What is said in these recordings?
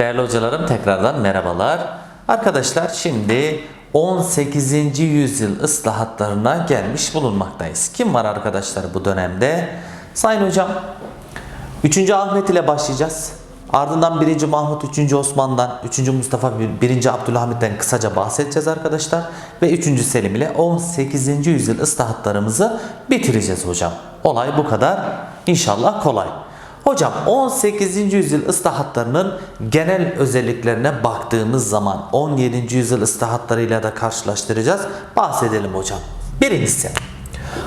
Değerli hocalarım tekrardan merhabalar. Arkadaşlar şimdi 18. yüzyıl ıslahatlarına gelmiş bulunmaktayız. Kim var arkadaşlar bu dönemde? Sayın hocam 3. Ahmet ile başlayacağız. Ardından 1. Mahmut, 3. Osman'dan, 3. Mustafa, 1. Abdülhamit'ten kısaca bahsedeceğiz arkadaşlar. Ve 3. Selim ile 18. yüzyıl ıslahatlarımızı bitireceğiz hocam. Olay bu kadar. İnşallah kolay. Hocam 18. yüzyıl ıslahatlarının genel özelliklerine baktığımız zaman 17. yüzyıl ıslahatlarıyla da karşılaştıracağız. Bahsedelim hocam. Birincisi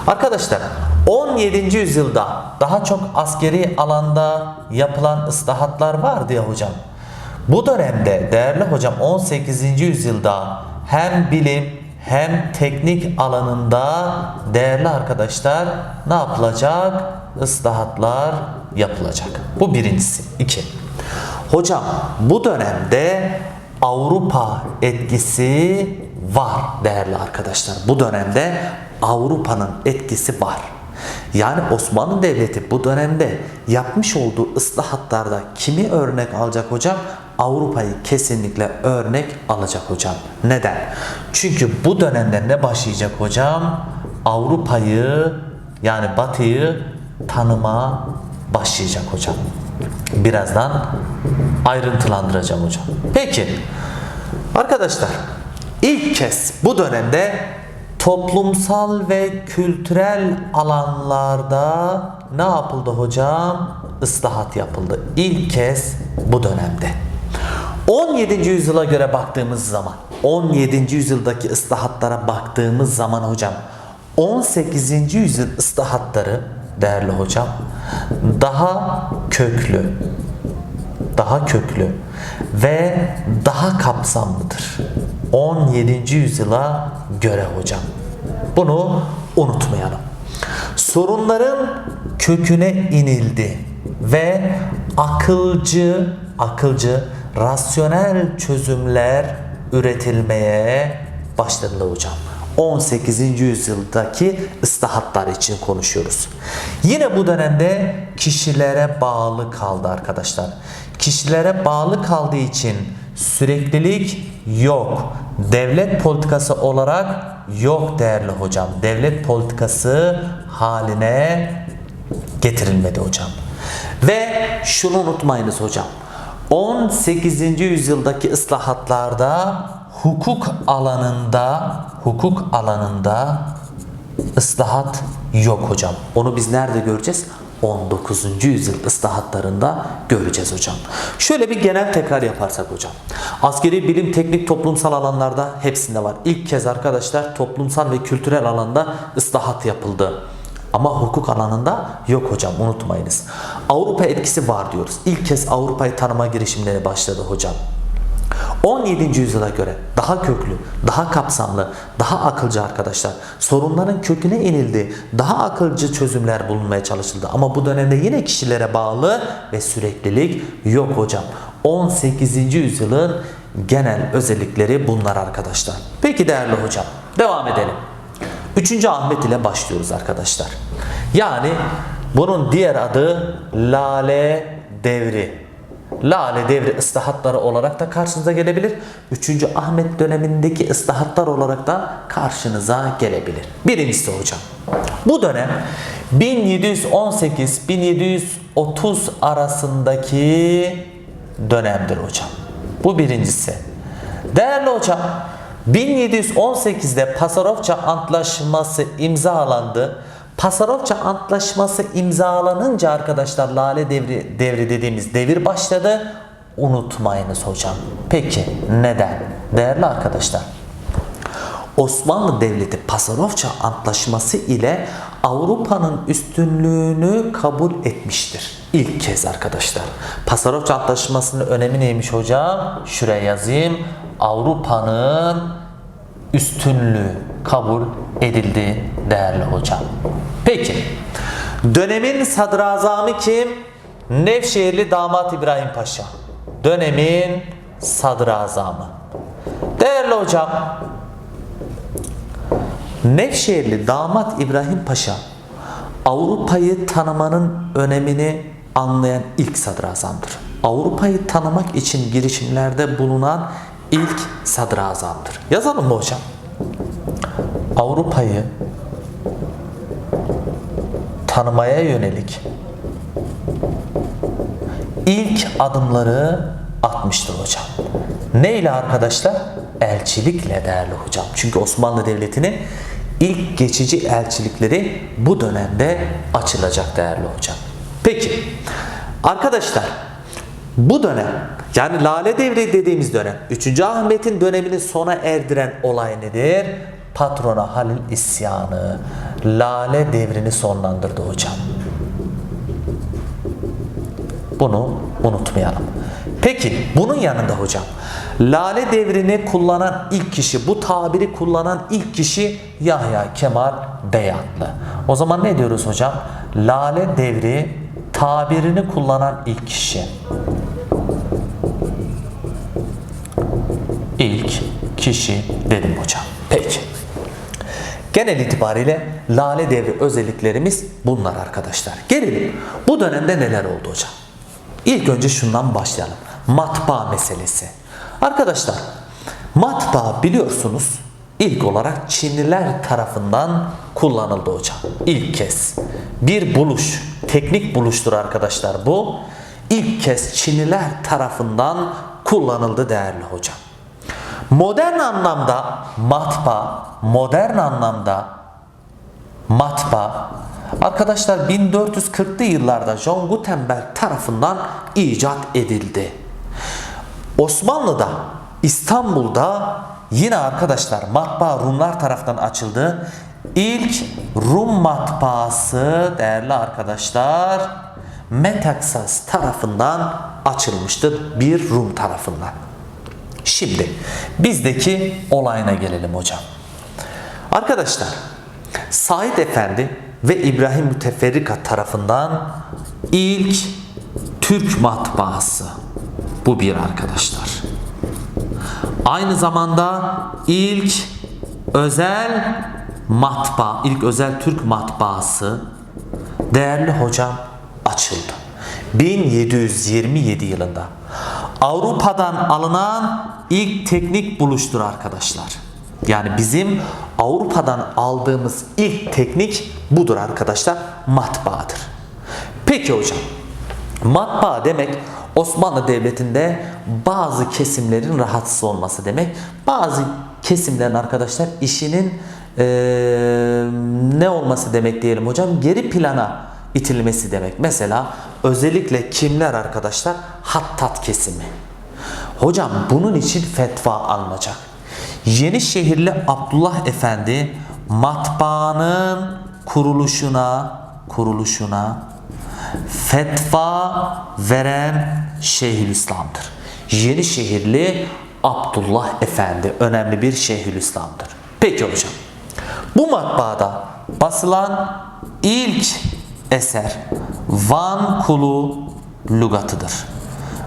Arkadaşlar 17. yüzyılda daha çok askeri alanda yapılan ıslahatlar vardı ya hocam. Bu dönemde değerli hocam 18. yüzyılda hem bilim hem teknik alanında değerli arkadaşlar ne yapılacak? Islahatlar yapılacak. Bu birincisi. İki. Hocam bu dönemde Avrupa etkisi var değerli arkadaşlar. Bu dönemde Avrupa'nın etkisi var. Yani Osmanlı Devleti bu dönemde yapmış olduğu ıslahatlarda kimi örnek alacak hocam? Avrupa'yı kesinlikle örnek alacak hocam. Neden? Çünkü bu dönemde ne başlayacak hocam? Avrupa'yı yani Batı'yı tanıma başlayacak hocam. Birazdan ayrıntılandıracağım hocam. Peki arkadaşlar ilk kez bu dönemde toplumsal ve kültürel alanlarda ne yapıldı hocam? Islahat yapıldı. İlk kez bu dönemde. 17. yüzyıla göre baktığımız zaman 17. yüzyıldaki ıslahatlara baktığımız zaman hocam 18. yüzyıl ıslahatları değerli hocam daha köklü daha köklü ve daha kapsamlıdır. 17. yüzyıla göre hocam. Bunu unutmayalım. Sorunların köküne inildi ve akılcı, akılcı, rasyonel çözümler üretilmeye başladı hocam. 18. yüzyıldaki ıslahatlar için konuşuyoruz. Yine bu dönemde kişilere bağlı kaldı arkadaşlar. Kişilere bağlı kaldığı için süreklilik yok. Devlet politikası olarak yok değerli hocam. Devlet politikası haline getirilmedi hocam. Ve şunu unutmayınız hocam. 18. yüzyıldaki ıslahatlarda hukuk alanında hukuk alanında ıslahat yok hocam. Onu biz nerede göreceğiz? 19. yüzyıl ıslahatlarında göreceğiz hocam. Şöyle bir genel tekrar yaparsak hocam. Askeri bilim, teknik, toplumsal alanlarda hepsinde var. İlk kez arkadaşlar toplumsal ve kültürel alanda ıslahat yapıldı. Ama hukuk alanında yok hocam unutmayınız. Avrupa etkisi var diyoruz. İlk kez Avrupa'yı tanıma girişimleri başladı hocam. 17. yüzyıla göre daha köklü, daha kapsamlı, daha akılcı arkadaşlar. Sorunların köküne inildi. Daha akılcı çözümler bulunmaya çalışıldı. Ama bu dönemde yine kişilere bağlı ve süreklilik yok hocam. 18. yüzyılın genel özellikleri bunlar arkadaşlar. Peki değerli hocam devam edelim. 3. Ahmet ile başlıyoruz arkadaşlar. Yani bunun diğer adı Lale Devri. Lale devri ıslahatları olarak da karşınıza gelebilir. 3. Ahmet dönemindeki ıslahatlar olarak da karşınıza gelebilir. Birincisi hocam. Bu dönem 1718-1730 arasındaki dönemdir hocam. Bu birincisi. Değerli hocam 1718'de Pasarofça Antlaşması imzalandı. Pasarofça Antlaşması imzalanınca arkadaşlar Lale devri, devri dediğimiz devir başladı. Unutmayınız hocam. Peki neden? Değerli arkadaşlar. Osmanlı Devleti Pasarofça Antlaşması ile Avrupa'nın üstünlüğünü kabul etmiştir. İlk kez arkadaşlar. Pasarofça Antlaşması'nın önemi neymiş hocam? Şuraya yazayım. Avrupa'nın üstünlüğü kabul edildi değerli hocam. Peki. Dönemin sadrazamı kim? Nevşehirli damat İbrahim Paşa. Dönemin sadrazamı. Değerli hocam, Nevşehirli damat İbrahim Paşa Avrupa'yı tanımanın önemini anlayan ilk sadrazamdır. Avrupa'yı tanımak için girişimlerde bulunan ilk sadrazamdır. Yazalım mı hocam? Avrupa'yı tanımaya yönelik ilk adımları atmıştır hocam. Ne ile arkadaşlar? Elçilikle değerli hocam. Çünkü Osmanlı Devleti'nin ilk geçici elçilikleri bu dönemde açılacak değerli hocam. Peki arkadaşlar bu dönem yani Lale Devri dediğimiz dönem 3. Ahmet'in dönemini sona erdiren olay nedir? Patrona Halil isyanı. Lale devrini sonlandırdı hocam. Bunu unutmayalım. Peki bunun yanında hocam Lale devrini kullanan ilk kişi bu tabiri kullanan ilk kişi Yahya Kemal Beyatlı. O zaman ne diyoruz hocam? Lale devri tabirini kullanan ilk kişi. İlk kişi dedim hocam. Peki. Genel itibariyle lale devri özelliklerimiz bunlar arkadaşlar. Gelelim bu dönemde neler oldu hocam? İlk önce şundan başlayalım. Matbaa meselesi. Arkadaşlar matbaa biliyorsunuz ilk olarak Çinliler tarafından kullanıldı hocam. İlk kez. Bir buluş, teknik buluştur arkadaşlar bu. İlk kez Çinliler tarafından kullanıldı değerli hocam. Modern anlamda matbaa, modern anlamda matbaa arkadaşlar 1440'lı yıllarda John Gutenberg tarafından icat edildi. Osmanlı'da, İstanbul'da yine arkadaşlar matbaa Rumlar tarafından açıldı. İlk Rum matbaası değerli arkadaşlar Metaxas tarafından açılmıştır bir Rum tarafından. Şimdi bizdeki olayına gelelim hocam. Arkadaşlar Said Efendi ve İbrahim Müteferrika tarafından ilk Türk matbaası. Bu bir arkadaşlar. Aynı zamanda ilk özel matbaa, ilk özel Türk matbaası değerli hocam açıldı. 1727 yılında. Avrupa'dan alınan ilk teknik buluştur arkadaşlar. Yani bizim Avrupa'dan aldığımız ilk teknik budur arkadaşlar. Matbaadır. Peki hocam. Matbaa demek Osmanlı Devleti'nde bazı kesimlerin rahatsız olması demek. Bazı kesimlerin arkadaşlar işinin eee, ne olması demek diyelim hocam? Geri plana itilmesi demek. Mesela özellikle kimler arkadaşlar? Hattat kesimi. Hocam bunun için fetva alınacak. Yenişehirli Abdullah Efendi matbaanın kuruluşuna kuruluşuna fetva veren Şeyhülislam'dır. Yenişehirli Abdullah Efendi önemli bir Şeyhülislam'dır. Peki hocam. Bu matbaada basılan ilk eser Van Kulu Lugatı'dır.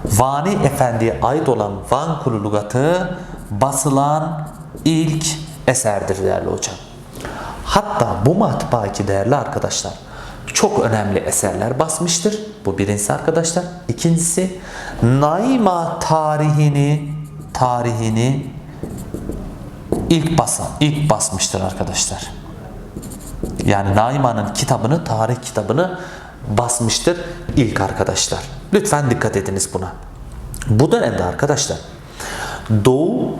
Vani Efendi'ye ait olan Van Kulu Lugatı basılan ilk eserdir değerli hocam. Hatta bu matbaa ki değerli arkadaşlar çok önemli eserler basmıştır. Bu birincisi arkadaşlar. İkincisi Naima tarihini tarihini ilk basan, ilk basmıştır arkadaşlar. Yani Naima'nın kitabını, tarih kitabını basmıştır ilk arkadaşlar. Lütfen dikkat ediniz buna. Bu dönemde arkadaşlar Doğu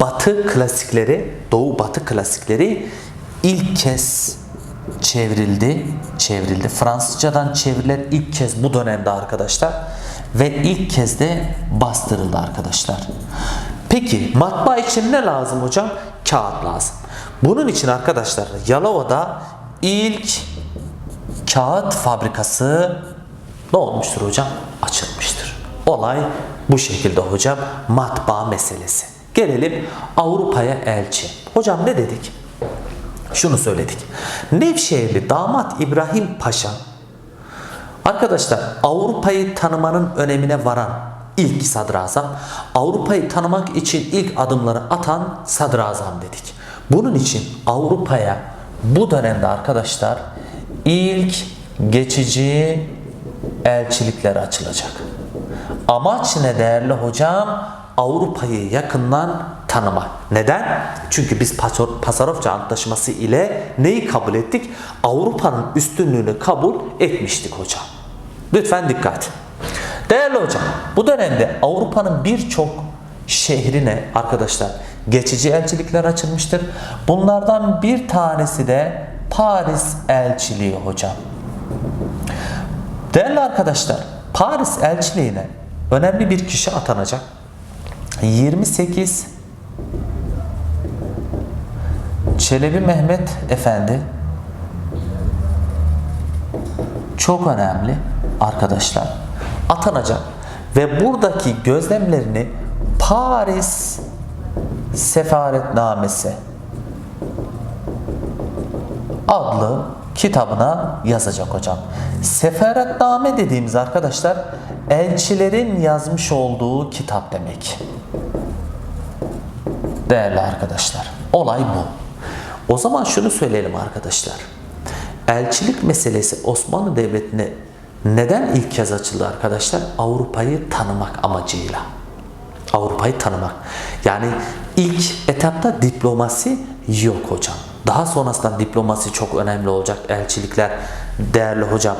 Batı klasikleri, Doğu Batı klasikleri ilk kez çevrildi, çevrildi. Fransızcadan çeviriler ilk kez bu dönemde arkadaşlar ve ilk kez de bastırıldı arkadaşlar. Peki matbaa için ne lazım hocam? Kağıt lazım. Bunun için arkadaşlar Yalova'da ilk kağıt fabrikası ne olmuştur hocam? Açılmıştır. Olay bu şekilde hocam matbaa meselesi. Gelelim Avrupa'ya elçi. Hocam ne dedik? Şunu söyledik. Nevşehirli damat İbrahim Paşa Arkadaşlar Avrupa'yı tanımanın önemine varan ilk sadrazam, Avrupa'yı tanımak için ilk adımları atan sadrazam dedik. Bunun için Avrupa'ya bu dönemde arkadaşlar ilk geçici elçilikler açılacak. Amaç ne değerli hocam? Avrupa'yı yakından tanımak. Neden? Çünkü biz Pasarofça Antlaşması ile neyi kabul ettik? Avrupa'nın üstünlüğünü kabul etmiştik hocam. Lütfen dikkat. Değerli hocam, bu dönemde Avrupa'nın birçok şehrine arkadaşlar geçici elçilikler açılmıştır. Bunlardan bir tanesi de Paris elçiliği hocam. Değerli arkadaşlar, Paris elçiliğine önemli bir kişi atanacak. 28 Çelebi Mehmet Efendi çok önemli arkadaşlar atanacak ve buradaki gözlemlerini Paris Sefaretnamesi adlı kitabına yazacak hocam. Sefaretname dediğimiz arkadaşlar elçilerin yazmış olduğu kitap demek. Değerli arkadaşlar, olay bu. O zaman şunu söyleyelim arkadaşlar. Elçilik meselesi Osmanlı Devleti'ne neden ilk kez açıldı arkadaşlar? Avrupa'yı tanımak amacıyla. Avrupa'yı tanımak. Yani ilk etapta diplomasi yok hocam. Daha sonrasında diplomasi çok önemli olacak. Elçilikler, değerli hocam,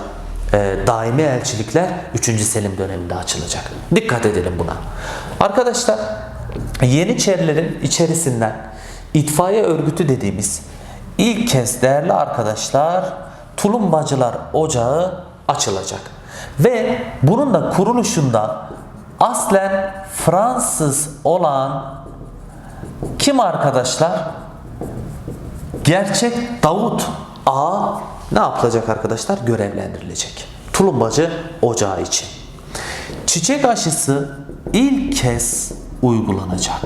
e, daimi elçilikler 3. Selim döneminde açılacak. Dikkat edelim buna. Arkadaşlar, Yeniçerilerin içerisinden itfaiye örgütü dediğimiz ilk kez değerli arkadaşlar Tulumbacılar Ocağı açılacak. Ve bunun da kuruluşunda aslen Fransız olan kim arkadaşlar? Gerçek Davut Ağa ne yapılacak arkadaşlar? Görevlendirilecek. Tulumbacı Ocağı için. Çiçek aşısı ilk kez uygulanacak.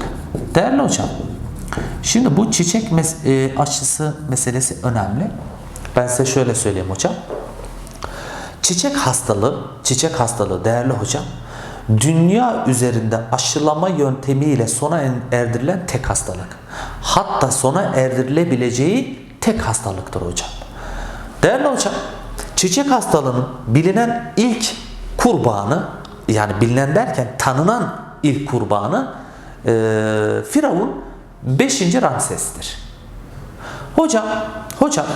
Değerli hocam, şimdi bu çiçek mes- e, aşısı meselesi önemli. Ben size şöyle söyleyeyim hocam. Çiçek hastalığı, çiçek hastalığı değerli hocam, dünya üzerinde aşılama yöntemiyle sona erdirilen tek hastalık. Hatta sona erdirilebileceği tek hastalıktır hocam. Değerli hocam, çiçek hastalığının bilinen ilk kurbanı, yani bilinen derken tanınan ilk kurbanı e, Firavun 5. Ramses'tir. Hocam, hocam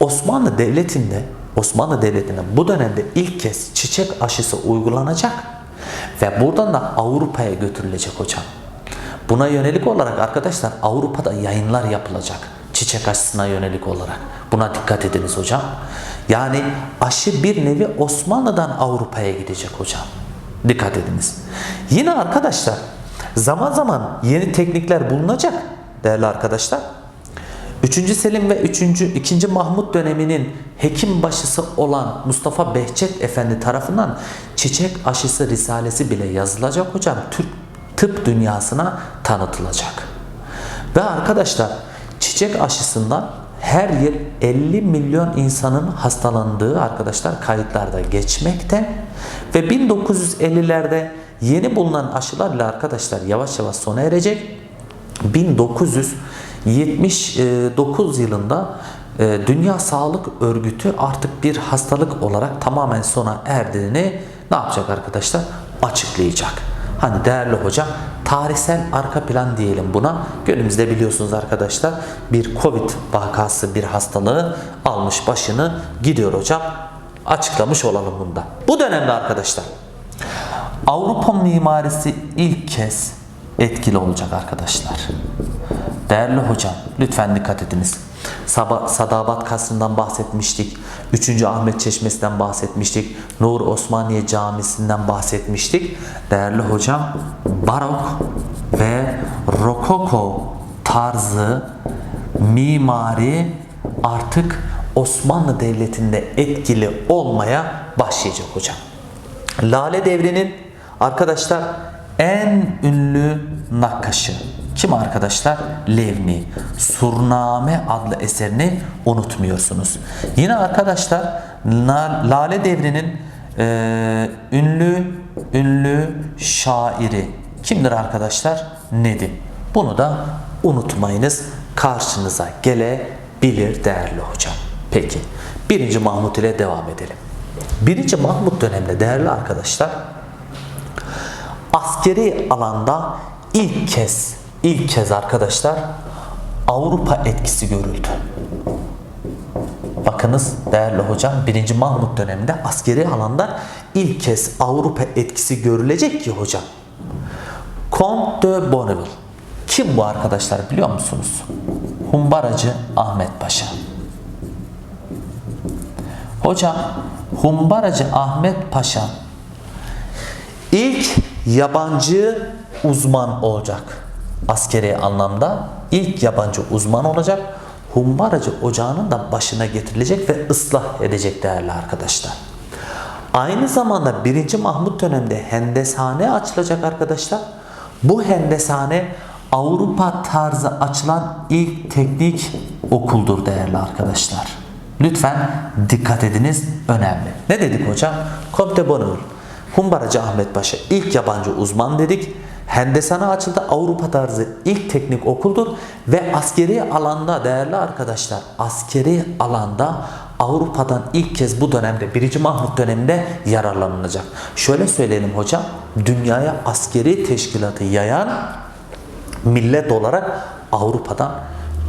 Osmanlı Devleti'nde Osmanlı Devleti'nde bu dönemde ilk kez çiçek aşısı uygulanacak ve buradan da Avrupa'ya götürülecek hocam. Buna yönelik olarak arkadaşlar Avrupa'da yayınlar yapılacak. Çiçek aşısına yönelik olarak. Buna dikkat ediniz hocam. Yani aşı bir nevi Osmanlı'dan Avrupa'ya gidecek hocam. Dikkat ediniz. Yine arkadaşlar zaman zaman yeni teknikler bulunacak değerli arkadaşlar. 3. Selim ve 3. 2. Mahmut döneminin hekim başısı olan Mustafa Behçet Efendi tarafından çiçek aşısı risalesi bile yazılacak hocam. Türk tıp dünyasına tanıtılacak. Ve arkadaşlar çiçek aşısından her yıl 50 milyon insanın hastalandığı arkadaşlar kayıtlarda geçmekte ve 1950'lerde yeni bulunan aşılarla arkadaşlar yavaş yavaş sona erecek. 1979 yılında e, Dünya Sağlık Örgütü artık bir hastalık olarak tamamen sona erdiğini ne yapacak arkadaşlar? Açıklayacak. Hani değerli hocam tarihsel arka plan diyelim buna. Günümüzde biliyorsunuz arkadaşlar bir Covid vakası bir hastalığı almış başını gidiyor hocam. Açıklamış olalım bunda. Bu dönemde arkadaşlar Avrupa mimarisi ilk kez etkili olacak arkadaşlar. Değerli hocam lütfen dikkat ediniz. Sabah, Sadabat Kasrı'ndan bahsetmiştik. 3. Ahmet Çeşmesi'nden bahsetmiştik. Nur Osmaniye Camisi'nden bahsetmiştik. Değerli hocam barok ve rokoko tarzı mimari artık Osmanlı Devleti'nde etkili olmaya başlayacak hocam. Lale Devri'nin arkadaşlar en ünlü nakkaşı kim arkadaşlar? Levni. Surname adlı eserini unutmuyorsunuz. Yine arkadaşlar Lale Devri'nin e, ünlü ünlü şairi kimdir arkadaşlar? Nedim. Bunu da unutmayınız. Karşınıza gelebilir değerli hocam. Peki. Birinci Mahmut ile devam edelim. 1. Mahmut döneminde değerli arkadaşlar askeri alanda ilk kez ilk kez arkadaşlar Avrupa etkisi görüldü. Bakınız değerli hocam 1. Mahmut döneminde askeri alanda ilk kez Avrupa etkisi görülecek ki hocam. Comte de Bonneville. Kim bu arkadaşlar biliyor musunuz? Humbaracı Ahmet Paşa. Hocam Humbaracı Ahmet Paşa ilk yabancı uzman olacak. Askeri anlamda ilk yabancı uzman olacak. Humbaracı ocağının da başına getirilecek ve ıslah edecek değerli arkadaşlar. Aynı zamanda 1. Mahmut döneminde hendeshane açılacak arkadaşlar. Bu hendeshane Avrupa tarzı açılan ilk teknik okuldur değerli arkadaşlar. Lütfen dikkat ediniz önemli. Ne dedik hocam? Comte Bonneville, Humbaracı Ahmet Paşa ilk yabancı uzman dedik. Hendesane açıldı Avrupa tarzı ilk teknik okuldur ve askeri alanda değerli arkadaşlar askeri alanda Avrupa'dan ilk kez bu dönemde 1. Mahmut döneminde yararlanılacak. Şöyle söyleyelim hocam dünyaya askeri teşkilatı yayan millet olarak Avrupa'dan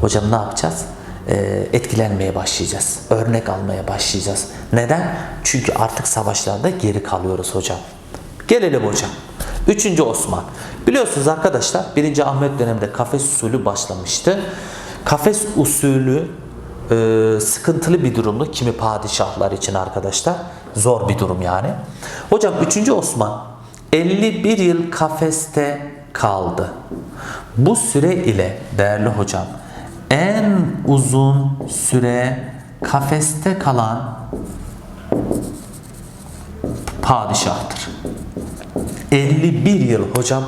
hocam ne yapacağız? Ee, etkilenmeye başlayacağız. Örnek almaya başlayacağız. Neden? Çünkü artık savaşlarda geri kalıyoruz hocam. Gelelim hocam. 3. Osman. Biliyorsunuz arkadaşlar 1. Ahmet döneminde kafes usulü başlamıştı. Kafes usulü e, sıkıntılı bir durumdu kimi padişahlar için arkadaşlar. Zor bir durum yani. Hocam 3. Osman 51 yıl kafeste kaldı. Bu süre ile değerli hocam en uzun süre kafeste kalan padişahtır. 51 yıl hocam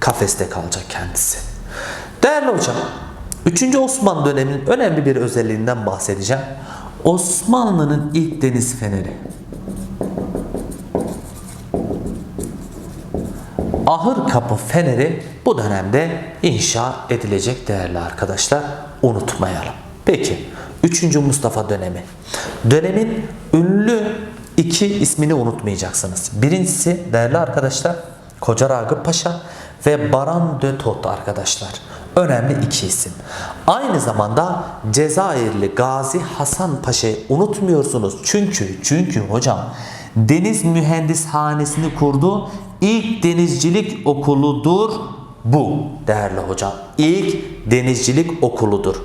kafeste kalacak kendisi. Değerli hocam, 3. Osmanlı döneminin önemli bir özelliğinden bahsedeceğim. Osmanlı'nın ilk deniz feneri. Ahır Kapı Feneri bu dönemde inşa edilecek değerli arkadaşlar. Unutmayalım. Peki 3. Mustafa dönemi. Dönemin ünlü iki ismini unutmayacaksınız. Birincisi değerli arkadaşlar Koca Ragıp Paşa ve Baran de Tot arkadaşlar. Önemli iki isim. Aynı zamanda Cezayirli Gazi Hasan Paşa'yı unutmuyorsunuz. Çünkü çünkü hocam Deniz Mühendishanesini kurdu. İlk denizcilik okuludur bu değerli hocam. İlk denizcilik okuludur.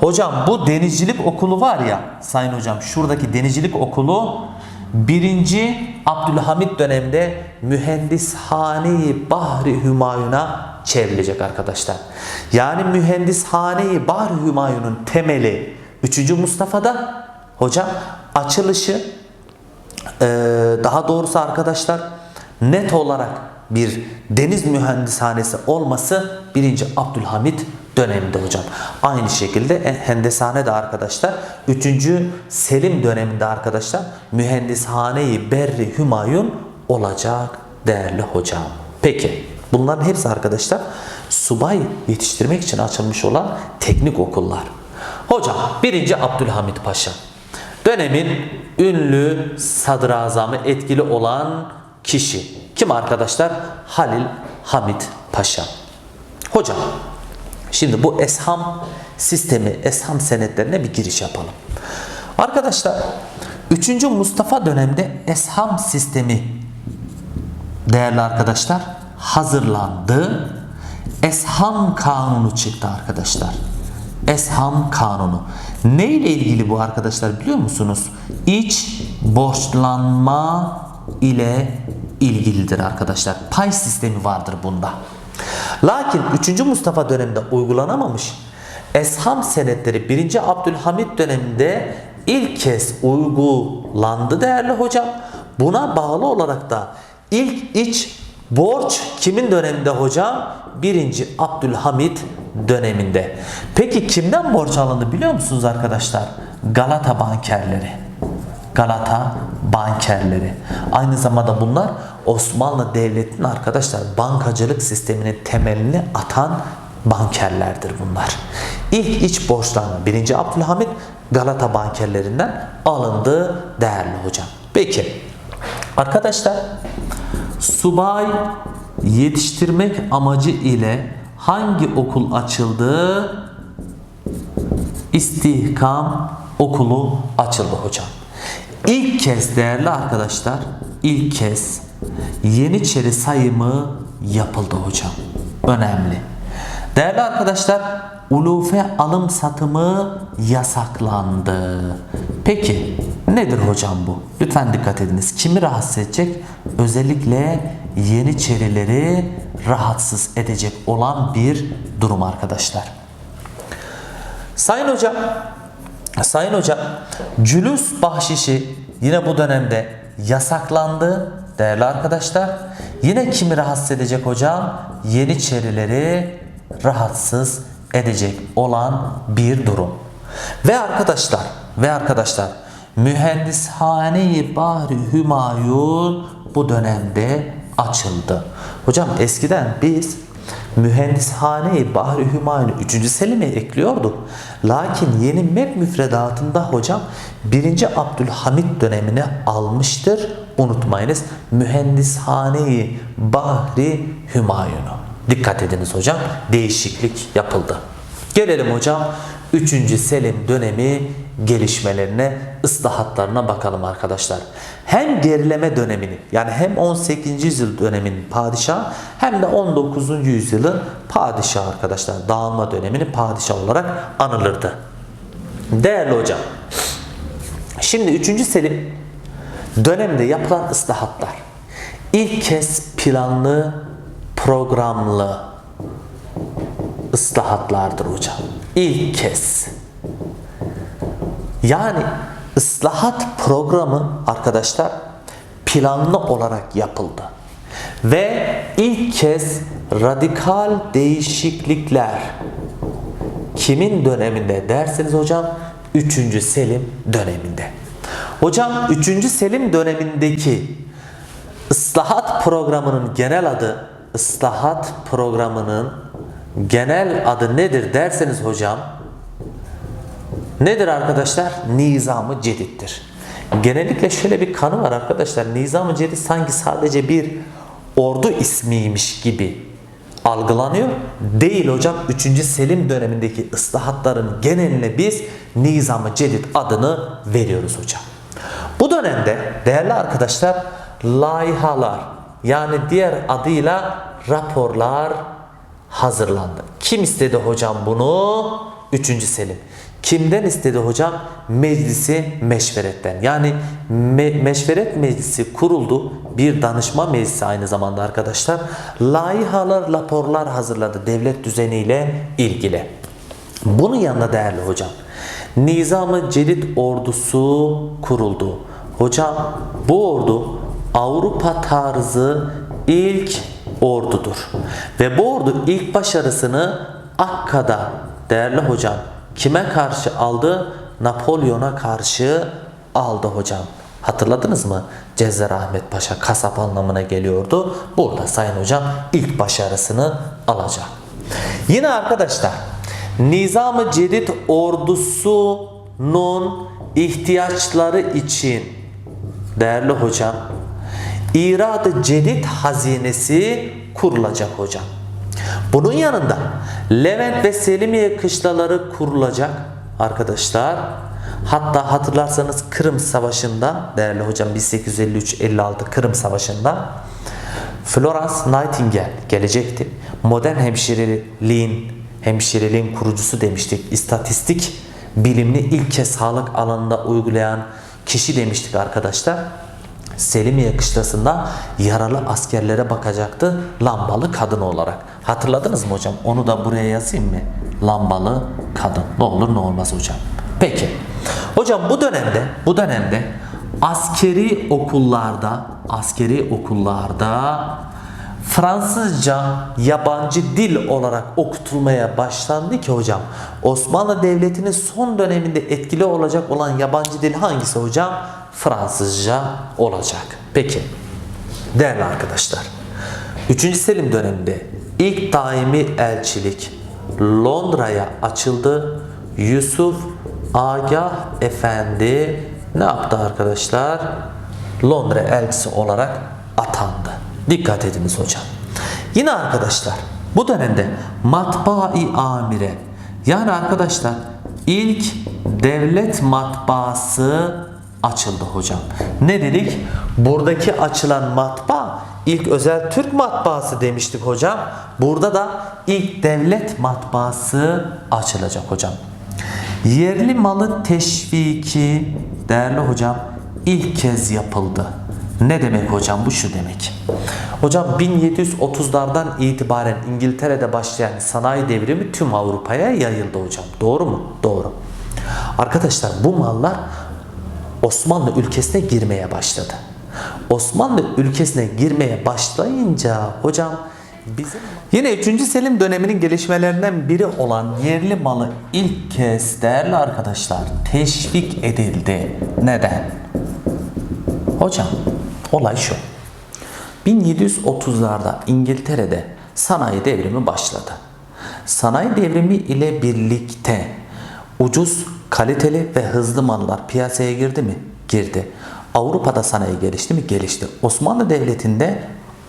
Hocam bu denizcilik okulu var ya sayın hocam şuradaki denizcilik okulu birinci Abdülhamit döneminde Mühendishane-i Bahri Hümayun'a çevrilecek arkadaşlar. Yani Mühendishane-i Bahri Hümayun'un temeli 3. Mustafa'da hocam açılışı ee, daha doğrusu arkadaşlar net olarak bir deniz mühendishanesi olması 1. Abdülhamit döneminde hocam. Aynı şekilde Hendesane de arkadaşlar 3. Selim döneminde arkadaşlar mühendishane-i Berri Hümayun olacak değerli hocam. Peki bunların hepsi arkadaşlar subay yetiştirmek için açılmış olan teknik okullar. Hocam 1. Abdülhamit Paşa Dönemin ünlü sadrazamı etkili olan kişi. Kim arkadaşlar? Halil Hamit Paşa. Hocam şimdi bu esham sistemi, esham senetlerine bir giriş yapalım. Arkadaşlar 3. Mustafa dönemde esham sistemi değerli arkadaşlar hazırlandı. Esham kanunu çıktı arkadaşlar. Esham kanunu. Ne ile ilgili bu arkadaşlar biliyor musunuz? İç borçlanma ile ilgilidir arkadaşlar. Pay sistemi vardır bunda. Lakin 3. Mustafa döneminde uygulanamamış Esham senetleri 1. Abdülhamit döneminde ilk kez uygulandı değerli hocam. Buna bağlı olarak da ilk iç borç kimin döneminde hocam? 1. Abdülhamit döneminde. Peki kimden borç alındı biliyor musunuz arkadaşlar? Galata bankerleri. Galata bankerleri. Aynı zamanda bunlar Osmanlı Devleti'nin arkadaşlar bankacılık sisteminin temelini atan bankerlerdir bunlar. İlk iç borçlanma 1. Abdülhamit Galata bankerlerinden alındı değerli hocam. Peki. Arkadaşlar subay yetiştirmek amacı ile hangi okul açıldı? İstihkam okulu açıldı hocam. İlk kez değerli arkadaşlar, ilk kez Yeniçeri sayımı yapıldı hocam. Önemli. Değerli arkadaşlar, ulufe alım satımı yasaklandı. Peki nedir hocam bu? Lütfen dikkat ediniz. Kimi rahatsız edecek? Özellikle Yeniçerileri rahatsız edecek olan bir durum arkadaşlar. Sayın hocam, Sayın hocam, cülüs bahşişi yine bu dönemde yasaklandı değerli arkadaşlar. Yine kimi rahatsız edecek hocam? Yeniçerileri rahatsız edecek olan bir durum. Ve arkadaşlar, ve arkadaşlar Mühendishane-i Bahri Hümayun bu dönemde açıldı. Hocam eskiden biz Mühendishane-i Bahri Hümayun'u 3. Selim'e ekliyorduk. Lakin yeni MEP müfredatında hocam 1. Abdülhamit dönemini almıştır. Unutmayınız Mühendishane-i Bahri Hümayun'u. Dikkat ediniz hocam değişiklik yapıldı. Gelelim hocam 3. Selim dönemi gelişmelerine, ıslahatlarına bakalım arkadaşlar. Hem gerileme dönemini yani hem 18. yüzyıl döneminin padişahı hem de 19. yüzyılın padişahı arkadaşlar. Dağılma dönemini padişah olarak anılırdı. Değerli hocam. Şimdi 3. Selim döneminde yapılan ıslahatlar ilk kez planlı, programlı ıslahatlardır hocam. İlk kez. Yani ıslahat programı arkadaşlar planlı olarak yapıldı. Ve ilk kez radikal değişiklikler kimin döneminde derseniz hocam 3. Selim döneminde. Hocam 3. Selim dönemindeki ıslahat programının genel adı ıslahat programının genel adı nedir derseniz hocam nedir arkadaşlar? Nizamı Cedid'dir. Genellikle şöyle bir kanı var arkadaşlar. Nizamı Cedid sanki sadece bir ordu ismiymiş gibi algılanıyor. Değil hocam 3. Selim dönemindeki ıslahatların geneline biz Nizam-ı Cedid adını veriyoruz hocam. Bu dönemde değerli arkadaşlar laihalar yani diğer adıyla raporlar hazırlandı. Kim istedi hocam bunu? 3. Selim. Kimden istedi hocam? Meclisi meşveretten. Yani me- meşveret meclisi kuruldu. Bir danışma meclisi aynı zamanda arkadaşlar. Laihalar, raporlar hazırladı devlet düzeniyle ilgili. Bunun yanında değerli hocam. Nizam-ı Celid ordusu kuruldu. Hocam bu ordu Avrupa tarzı ilk ordudur. Ve bu ordu ilk başarısını Akka'da değerli hocam kime karşı aldı? Napolyon'a karşı aldı hocam. Hatırladınız mı? Cezzer Ahmet Paşa kasap anlamına geliyordu. Burada sayın hocam ilk başarısını alacak. Yine arkadaşlar Nizam-ı Cedid ordusunun ihtiyaçları için değerli hocam İrad-ı Cedid hazinesi kurulacak hocam. Bunun yanında Levent ve Selimiye kışlaları kurulacak arkadaşlar. Hatta hatırlarsanız Kırım Savaşı'nda değerli hocam 1853-56 Kırım Savaşı'nda Florence Nightingale gelecekti. Modern hemşireliğin hemşireliğin kurucusu demiştik. İstatistik bilimini ilk kez sağlık alanında uygulayan kişi demiştik arkadaşlar. Selimiye kışlasında yaralı askerlere bakacaktı lambalı kadın olarak. Hatırladınız mı hocam? Onu da buraya yazayım mı? Lambalı kadın. Ne olur ne olmaz hocam. Peki. Hocam bu dönemde bu dönemde askeri okullarda askeri okullarda Fransızca yabancı dil olarak okutulmaya başlandı ki hocam Osmanlı Devleti'nin son döneminde etkili olacak olan yabancı dil hangisi hocam? Fransızca olacak. Peki değerli arkadaşlar 3. Selim döneminde ilk daimi elçilik Londra'ya açıldı. Yusuf Agah Efendi ne yaptı arkadaşlar? Londra elçisi olarak atandı. Dikkat ediniz hocam. Yine arkadaşlar bu dönemde matbaai amire yani arkadaşlar ilk devlet matbaası açıldı hocam. Ne dedik? Buradaki açılan matbaa ilk özel Türk matbaası demiştik hocam. Burada da ilk devlet matbaası açılacak hocam. Yerli malı teşviki değerli hocam ilk kez yapıldı. Ne demek hocam bu şu demek. Hocam 1730'lardan itibaren İngiltere'de başlayan sanayi devrimi tüm Avrupa'ya yayıldı hocam. Doğru mu? Doğru. Arkadaşlar bu mallar Osmanlı ülkesine girmeye başladı. Osmanlı ülkesine girmeye başlayınca hocam bizim Yine 3. Selim döneminin gelişmelerinden biri olan yerli malı ilk kez değerli arkadaşlar teşvik edildi. Neden? Hocam olay şu. 1730'larda İngiltere'de sanayi devrimi başladı. Sanayi devrimi ile birlikte ucuz, kaliteli ve hızlı mallar piyasaya girdi mi? Girdi. Avrupa'da sanayi gelişti mi? Gelişti. Osmanlı Devleti'nde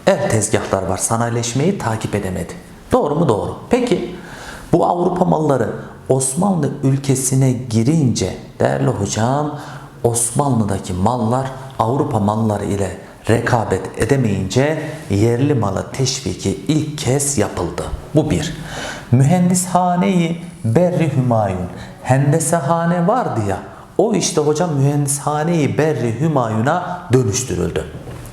el tezgahlar var. Sanayileşmeyi takip edemedi. Doğru mu? Doğru. Peki bu Avrupa malları Osmanlı ülkesine girince değerli hocam Osmanlı'daki mallar Avrupa malları ile rekabet edemeyince yerli mala teşviki ilk kez yapıldı. Bu bir. Mühendishaneyi Berri Hümayun. Hendesehane vardı ya. O işte hocam mühendishaneyi Berri Hümayun'a dönüştürüldü.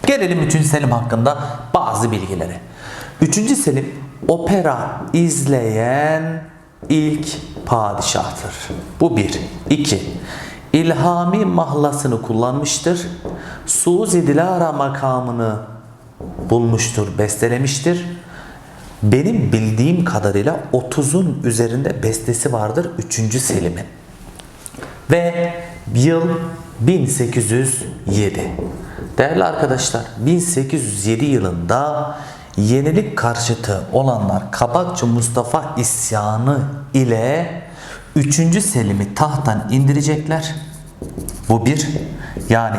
Gelelim 3. Selim hakkında bazı bilgilere. 3. Selim opera izleyen ilk padişahtır. Bu bir. İki. İlhami mahlasını kullanmıştır. Suzi Dilara makamını bulmuştur, bestelemiştir. Benim bildiğim kadarıyla 30'un üzerinde bestesi vardır 3. Selim'in. Ve yıl 1807. Değerli arkadaşlar 1807 yılında yenilik karşıtı olanlar Kabakçı Mustafa isyanı ile 3. Selim'i tahttan indirecekler. Bu bir. Yani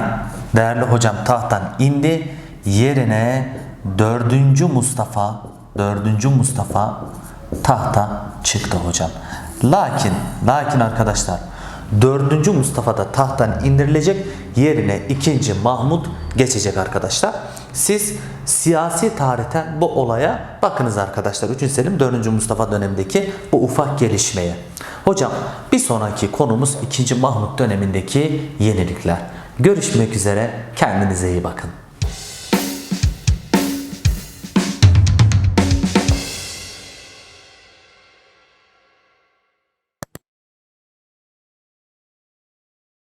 değerli hocam tahttan indi. Yerine 4. Mustafa 4. Mustafa tahta çıktı hocam. Lakin lakin arkadaşlar 4. Mustafa da tahttan indirilecek. Yerine 2. Mahmut geçecek arkadaşlar. Siz siyasi tarihten bu olaya bakınız arkadaşlar. 3. Selim 4. Mustafa dönemindeki bu ufak gelişmeye. Hocam bir sonraki konumuz 2. Mahmut dönemindeki yenilikler. Görüşmek üzere. Kendinize iyi bakın.